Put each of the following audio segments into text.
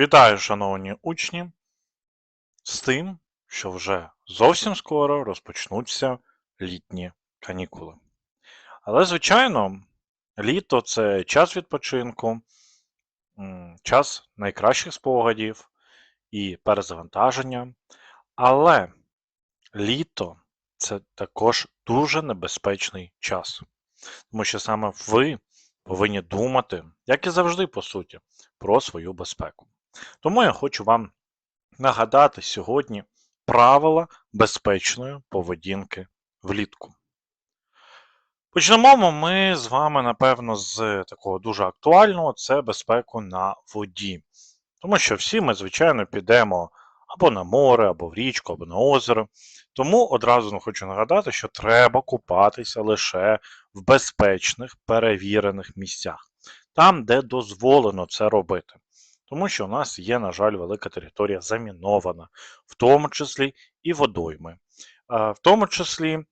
Вітаю, шановні учні, з тим, що вже зовсім скоро розпочнуться літні канікули. Але, звичайно, літо це час відпочинку, час найкращих спогадів і перезавантаження. Але літо це також дуже небезпечний час, тому що саме ви повинні думати, як і завжди, по суті, про свою безпеку. Тому я хочу вам нагадати сьогодні правила безпечної поведінки влітку. Почнемо ми з вами, напевно, з такого дуже актуального це безпеку на воді. Тому що всі ми, звичайно, підемо або на море, або в річку, або на озеро. Тому одразу хочу нагадати, що треба купатися лише в безпечних перевірених місцях, там, де дозволено це робити. Тому що у нас є, на жаль, велика територія замінована, в тому числі і водойми. В тому числі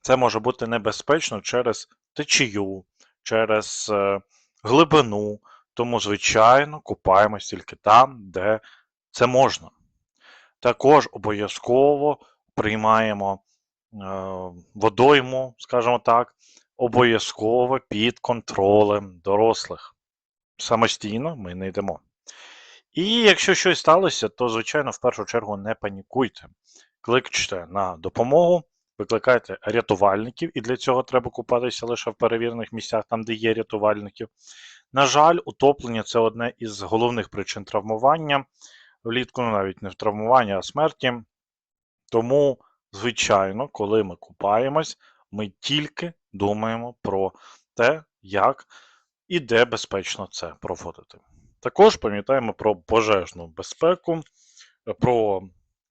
це може бути небезпечно через течію, через е, глибину. Тому, звичайно, купаємось тільки там, де це можна. Також обов'язково приймаємо е, водойму, скажімо так, обов'язково під контролем дорослих. Самостійно ми не йдемо. І якщо щось сталося, то, звичайно, в першу чергу не панікуйте. Кликчте на допомогу, викликайте рятувальників, і для цього треба купатися лише в перевірених місцях, там, де є рятувальники. На жаль, утоплення це одне із головних причин травмування. Влітку ну, навіть не в травмування, а смерті. Тому, звичайно, коли ми купаємось, ми тільки думаємо про те, як і де безпечно це проводити. Також пам'ятаємо про пожежну безпеку, про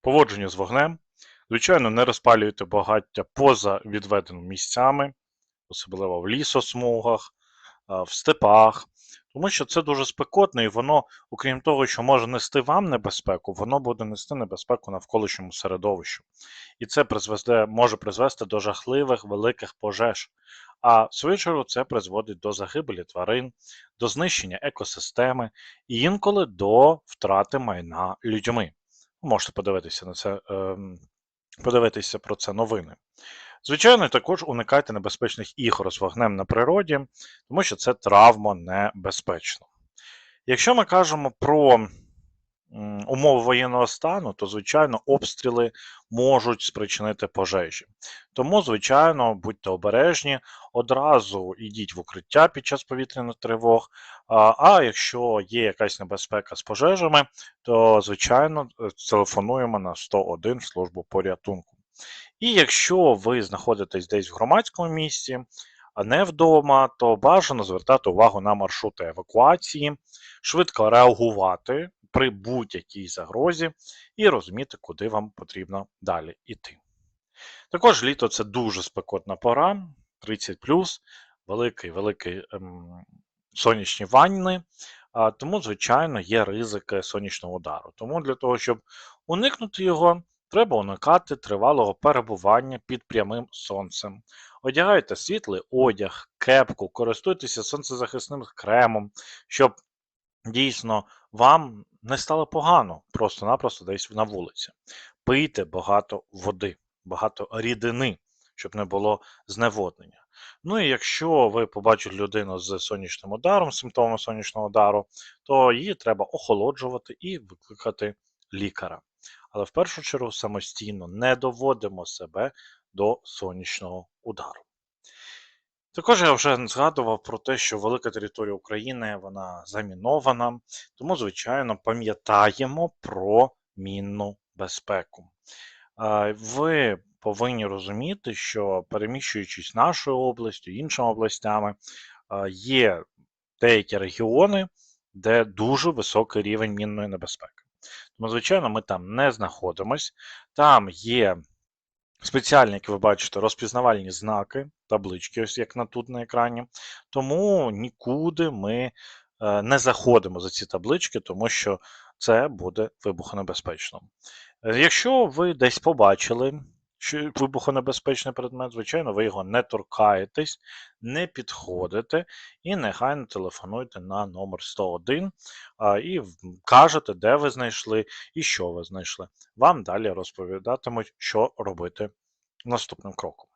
поводження з вогнем. Звичайно, не розпалюйте багаття поза відведеними місцями, особливо в лісосмугах, в степах, тому що це дуже спекотно, і воно, окрім того, що може нести вам небезпеку, воно буде нести небезпеку навколишньому середовищу. І це призведе, може призвести до жахливих великих пожеж. А в свою чергу це призводить до загибелі тварин, до знищення екосистеми і інколи до втрати майна людьми. Можете подивитися на це, ем, подивитися про це новини. Звичайно, також уникайте небезпечних ігор з вогнем на природі, тому що це травмонебезпечно. Якщо ми кажемо про умови воєнного стану, то, звичайно, обстріли можуть спричинити пожежі. Тому, звичайно, будьте обережні, одразу йдіть в укриття під час повітряних тривог. А якщо є якась небезпека з пожежами, то, звичайно, телефонуємо на 101 в службу порятунку. І якщо ви знаходитесь десь в громадському місці, а не вдома, то бажано звертати увагу на маршрути евакуації, швидко реагувати при будь-якій загрозі і розуміти, куди вам потрібно далі йти. Також літо це дуже спекотна пора, 30 великий великий ем, сонячні ванни, а, тому, звичайно, є ризики сонячного удару. Тому для того, щоб уникнути його, Треба уникати тривалого перебування під прямим сонцем. Одягайте світлий одяг, кепку, користуйтеся сонцезахисним кремом, щоб дійсно вам не стало погано просто-напросто десь на вулиці. Пийте багато води, багато рідини, щоб не було зневоднення. Ну і якщо ви побачите людину з сонячним ударом, симптомами сонячного удару, то її треба охолоджувати і викликати лікаря але в першу чергу самостійно не доводимо себе до сонячного удару. Також я вже згадував про те, що велика територія України вона замінована, тому, звичайно, пам'ятаємо про мінну безпеку. Ви повинні розуміти, що переміщуючись нашою областю, іншими областями, є деякі регіони, де дуже високий рівень мінної небезпеки. Тому, звичайно, ми там не знаходимось. Там є спеціальні, як ви бачите, розпізнавальні знаки, таблички, ось як на тут на екрані. Тому нікуди ми е, не заходимо за ці таблички, тому що це буде вибухонебезпечно. Якщо ви десь побачили що вибухонебезпечний предмет, звичайно, ви його не торкаєтесь, не підходите і негайно телефонуйте на номер 101 а, і кажете, де ви знайшли і що ви знайшли. Вам далі розповідатимуть, що робити наступним кроком.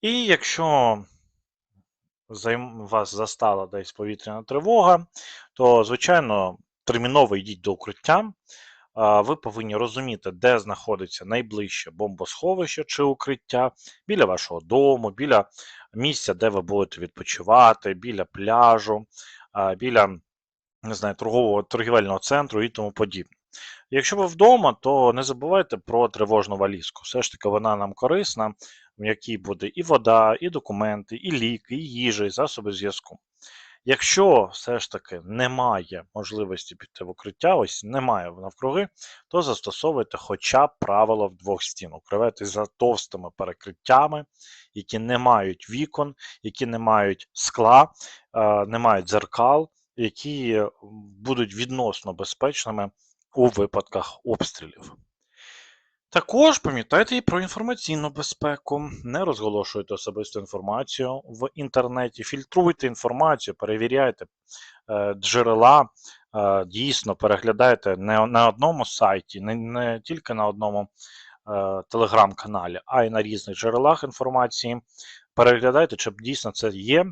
І якщо вас застала десь повітряна тривога, то, звичайно, терміново йдіть до укриття. Ви повинні розуміти, де знаходиться найближче бомбосховище чи укриття біля вашого дому, біля місця, де ви будете відпочивати, біля пляжу, біля не знаю, торгового торгівельного центру і тому подібне. Якщо ви вдома, то не забувайте про тривожну валізку. Все ж таки вона нам корисна, в якій буде і вода, і документи, і ліки, і їжа, і засоби зв'язку. Якщо все ж таки немає можливості піти в укриття, ось немає навкруги, то застосовуйте хоча б правило в двох стін. Укривайтесь за товстими перекриттями, які не мають вікон, які не мають скла, е, не мають дзеркал, які будуть відносно безпечними у випадках обстрілів. Також пам'ятайте і про інформаційну безпеку. Не розголошуйте особисту інформацію в інтернеті, фільтруйте інформацію, перевіряйте е, джерела, е, дійсно переглядайте не на одному сайті, не, не тільки на одному е, телеграм-каналі, а й на різних джерелах інформації. Переглядайте, чи дійсно це є.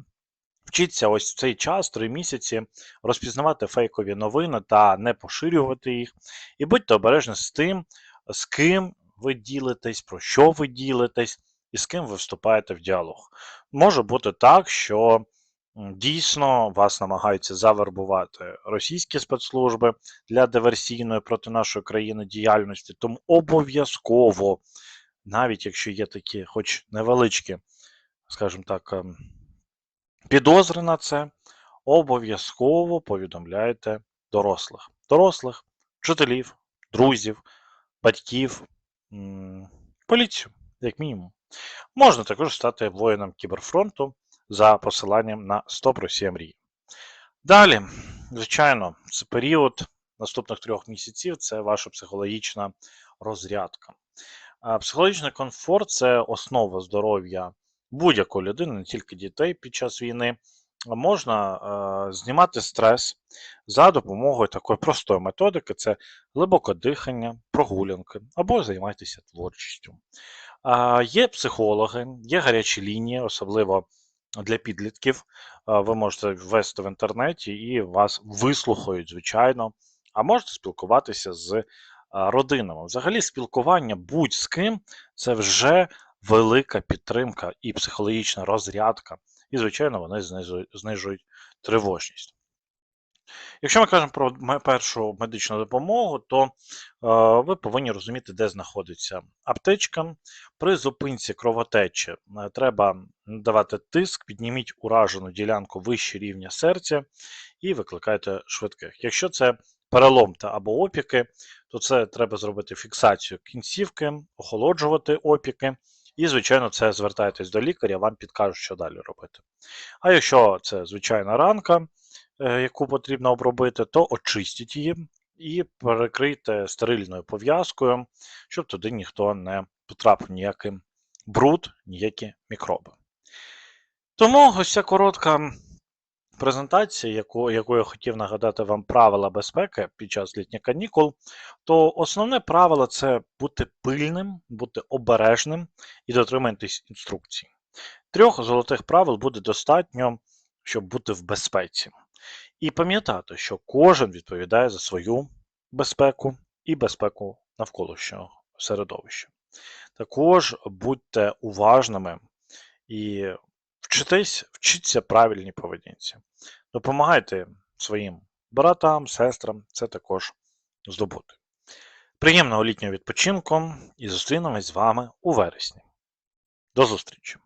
Вчіться ось в цей час, три місяці, розпізнавати фейкові новини та не поширювати їх. І будьте обережні з тим, з ким ви ділитесь, про що ви ділитесь і з ким ви вступаєте в діалог. Може бути так, що дійсно вас намагаються завербувати російські спецслужби для диверсійної проти нашої країни діяльності, тому обов'язково, навіть якщо є такі, хоч невеличкі, скажімо так, ем, підозри на це, обов'язково повідомляйте дорослих. Дорослих, вчителів, друзів, батьків, поліцію, як мінімум. Можна також стати воїном кіберфронту за посиланням на 100 Росія мрії. Далі, звичайно, це період наступних трьох місяців це ваша психологічна розрядка. Психологічний комфорт це основа здоров'я будь-якої людини, не тільки дітей під час війни. Можна е, знімати стрес за допомогою такої простої методики: це глибоке дихання, прогулянки або займайтеся творчістю. Є психологи, є гарячі лінії, особливо для підлітків. Ви можете ввести в інтернеті і вас вислухають, звичайно. А можете спілкуватися з родинами. Взагалі, спілкування будь-з ким це вже велика підтримка і психологічна розрядка. І, звичайно, вони знижують, тривожність. Якщо ми кажемо про першу медичну допомогу, то е, ви повинні розуміти, де знаходиться аптечка. При зупинці кровотечі е, треба давати тиск, підніміть уражену ділянку вище рівня серця і викликайте швидких. Якщо це перелом та або опіки, то це треба зробити фіксацію кінцівки, охолоджувати опіки. І, звичайно, це звертайтесь до лікаря, вам підкажуть, що далі робити. А якщо це звичайна ранка, е, яку потрібно обробити, то очистіть її і перекрийте стерильною пов'язкою, щоб туди ніхто не потрапив ніякий бруд, ніякі мікроби. Тому ось ця коротка презентація, яку, яку я хотів нагадати вам правила безпеки під час літніх канікул, то основне правило це бути пильним, бути обережним і дотримуватись інструкцій. Трьох золотих правил буде достатньо, щоб бути в безпеці. І пам'ятати, що кожен відповідає за свою безпеку і безпеку навколишнього середовища. Також будьте уважними і вчитись, вчіться правильній поведінці. Допомагайте своїм братам, сестрам це також здобути. Приємного літнього відпочинку і зустрінемось з вами у вересні. До зустрічі!